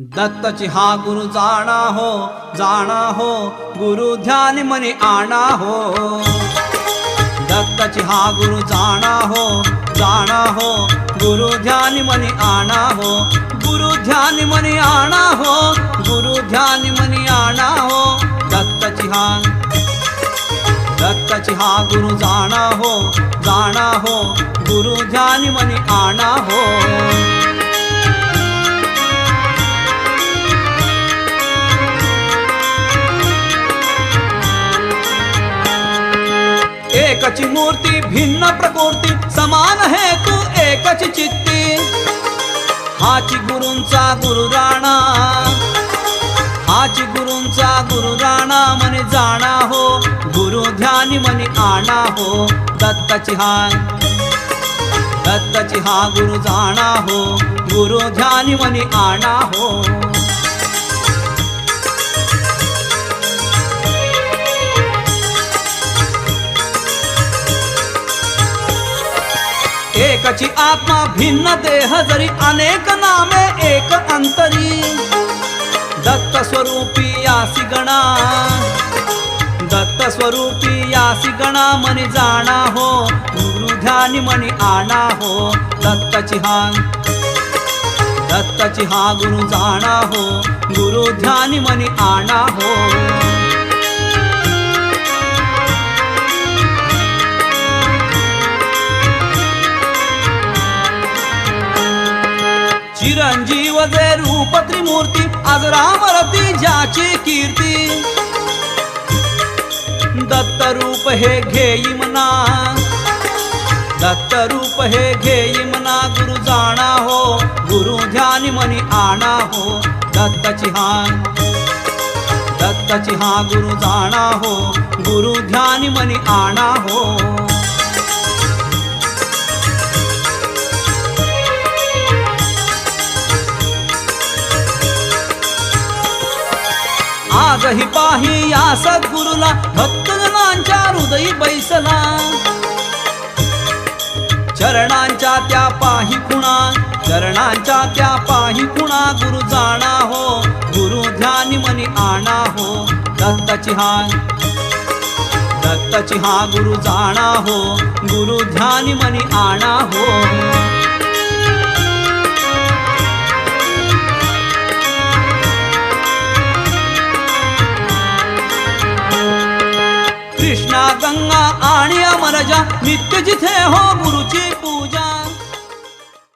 दत्तची हा गुरु जाणा हो जाणा हो गुरु ध्यान मनी आणा हो. दत्तची हा गुरु जाणा हो जाणा हो गुरु ध्यान मनी आणा हो गुरु ध्यान मनी आणा हो गुरु ध्यान मनी आणा हो. दत्तची हा दत्तची हा गुरु जाणा हो जाणा हो गुरु ध्यान मनी आणा हो. एकची मूर्ती भिन्न प्रकृती समान हे तू एकच चित्ती. हाची गुरुंचा गुरु राणा हाची गुरुंचा गुरु राणा मने जाणा हो गुरु ध्यानी मनी आणा हो दत्तची हा दत्तची हा गुरु जाणा हो गुरु ध्यानी मनी आणा हो. त्याची आत्मा भिन्न देह जरी अनेक नामे एक अंतरी. दत्त स्वरूपी यासी गणा. दत्त स्वरूपी यासी गणा मनी जाणा हो. गुरुध्यानी मनी आणा हो. दत्तची हा दत्तची हा गुरु जाणा हो. गुरु ध्यानी मनी आणा हो. चिरंजीव जे रूप त्रिमूर्ती आज रामरती ज्याची कीर्ती. दत्त रूप हे घेई म्हणा दत्त रूप हे घेई म्हणा गुरु जाणा हो गुरु ध्यान मनी आणा हो दत्तची हा. दत्तची हा गुरु जाणा हो गुरु ध्यान मनी आणा हो. ही पाही या सद्गुरुला भक्तजनांच्या हृदयी बैसला. चरणांच्या त्या पाही खुणा चरणांच्या त्या पाही खुणा गुरु जाणा हो गुरु ध्यानी मनी आणा हो दत्ताची हा. दत्ताची हा गुरु जाणा हो गुरु ध्यानी मनी आणा हो. गंगा आणि अमरजा नित्य जिथे हो गुरुची पूजा.